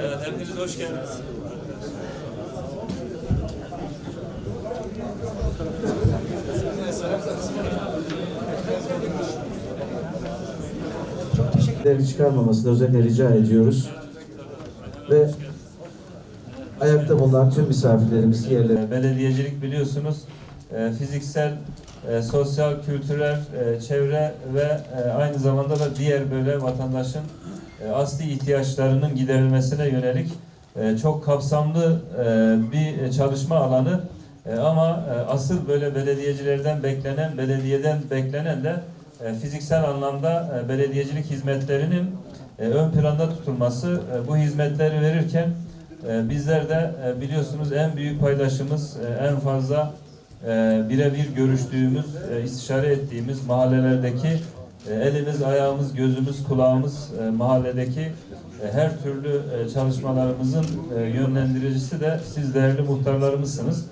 Evet, hepiniz hoş geldiniz. Teşekkürleri çıkarmamasını özellikle rica ediyoruz. Ve ayakta bulunan tüm misafirlerimiz yerlerine Belediyecilik biliyorsunuz e, fiziksel, e, sosyal, kültürel, e, çevre ve e, aynı zamanda da diğer böyle vatandaşın asli ihtiyaçlarının giderilmesine yönelik e, çok kapsamlı e, bir çalışma alanı. E, ama e, asıl böyle belediyecilerden beklenen, belediyeden beklenen de e, fiziksel anlamda e, belediyecilik hizmetlerinin e, ön planda tutulması. E, bu hizmetleri verirken e, bizler de e, biliyorsunuz en büyük paydaşımız, e, en fazla e, birebir görüştüğümüz, e, istişare ettiğimiz mahallelerdeki e, elimiz, ayağımız, gözümüz, kulağımız e, mahalledeki e, her türlü e, çalışmalarımızın e, yönlendiricisi de siz değerli muhtarlarımızsınız.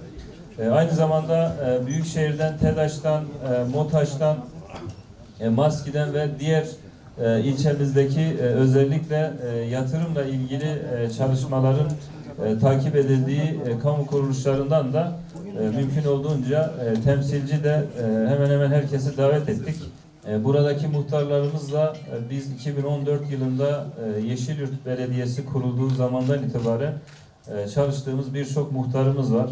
E, aynı zamanda e, Büyükşehir'den, TEDAŞ'tan, e, MOTAŞ'tan, e, Maski'den ve diğer e, ilçemizdeki e, özellikle e, yatırımla ilgili e, çalışmaların e, takip edildiği e, kamu kuruluşlarından da e, mümkün olduğunca e, temsilci de e, hemen hemen herkesi davet ettik. E, buradaki muhtarlarımızla e, biz 2014 yılında e, Yeşilyurt Belediyesi kurulduğu zamandan itibaren çalıştığımız birçok muhtarımız var.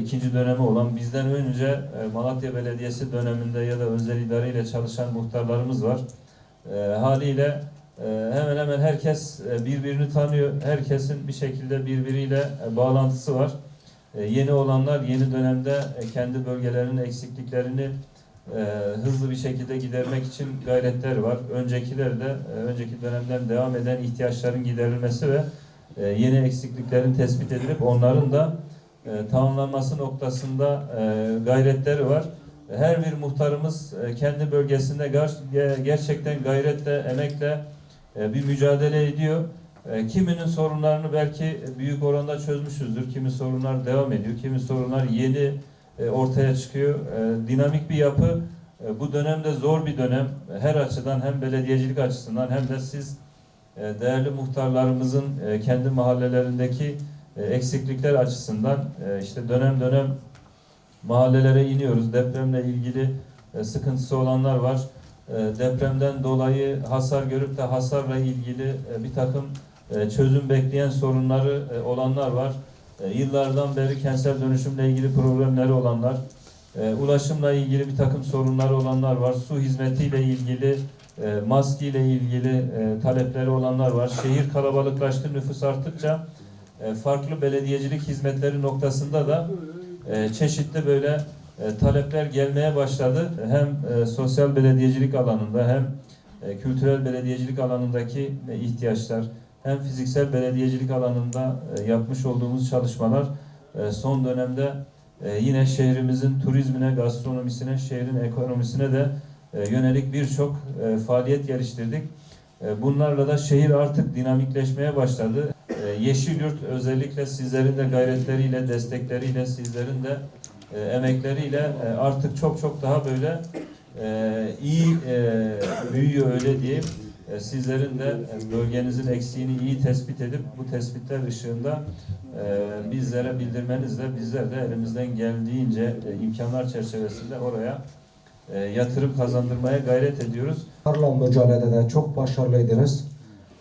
İkinci dönemi olan bizden önce Malatya Belediyesi döneminde ya da özel idare çalışan muhtarlarımız var. Haliyle hemen hemen herkes birbirini tanıyor. Herkesin bir şekilde birbiriyle bağlantısı var. Yeni olanlar yeni dönemde kendi bölgelerinin eksikliklerini e, hızlı bir şekilde gidermek için gayretleri var. Öncekiler de e, önceki dönemden devam eden ihtiyaçların giderilmesi ve e, yeni eksikliklerin tespit edilip onların da e, tamamlanması noktasında e, gayretleri var. Her bir muhtarımız e, kendi bölgesinde ger- ge- gerçekten gayretle, emekle e, bir mücadele ediyor. E, Kiminin sorunlarını belki büyük oranda çözmüşüzdür. Kimi sorunlar devam ediyor. Kimi sorunlar yeni ortaya çıkıyor. E, Dinamik bir yapı. E, Bu dönemde zor bir dönem. Her açıdan hem belediyecilik açısından hem de siz e, değerli muhtarlarımızın e, kendi mahallelerindeki e, eksiklikler açısından e, işte dönem dönem mahallelere iniyoruz. Depremle ilgili e, sıkıntısı olanlar var. E, Depremden dolayı hasar görüp de hasarla ilgili e, bir takım e, çözüm bekleyen sorunları e, olanlar var. E, Yıllardan beri kentsel dönüşümle ilgili problemleri olanlar, e, ulaşımla ilgili bir takım sorunları olanlar var. Su hizmetiyle ilgili, e, maske ile ilgili e, talepleri olanlar var. Şehir kalabalıklaştı, nüfus arttıkça farklı belediyecilik hizmetleri noktasında da çeşitli böyle talepler gelmeye başladı. Hem sosyal belediyecilik alanında hem kültürel belediyecilik alanındaki ihtiyaçlar hem fiziksel belediyecilik alanında e, yapmış olduğumuz çalışmalar e, son dönemde e, yine şehrimizin turizmine, gastronomisine, şehrin ekonomisine de yönelik birçok faaliyet geliştirdik. Bunlarla da şehir artık dinamikleşmeye başladı. Yeşilyurt özellikle sizlerin de gayretleriyle, destekleriyle, sizlerin de emekleriyle artık çok çok daha böyle iyi büyüyor öyle diyeyim. E, sizlerin de e, bölgenizin eksiğini iyi tespit edip bu tespitler ışığında e, bizlere bildirmenizle bizler de elimizden geldiğince imkanlar çerçevesinde oraya yatırım kazandırmaya gayret ediyoruz. Tarla mücadelede çok başarılıydınız.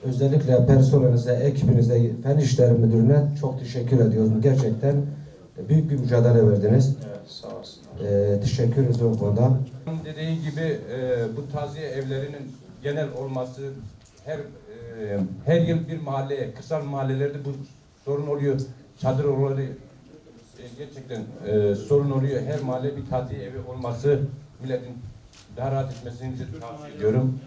Özellikle personelinize, ekibinize, fen işleri müdürüne çok teşekkür ediyorum. Gerçekten büyük bir mücadele verdiniz. Evet, sağ olsun. Ee, teşekkür ederiz o konuda. Dediği gibi e, bu taziye evlerinin genel olması her e, her yıl bir mahalleye, kırsal mahallelerde bu sorun oluyor. Çadır olayı e, gerçekten e, sorun oluyor. Her mahalle bir taziye evi olması milletin daha rahat etmesini tavsiye ediyorum.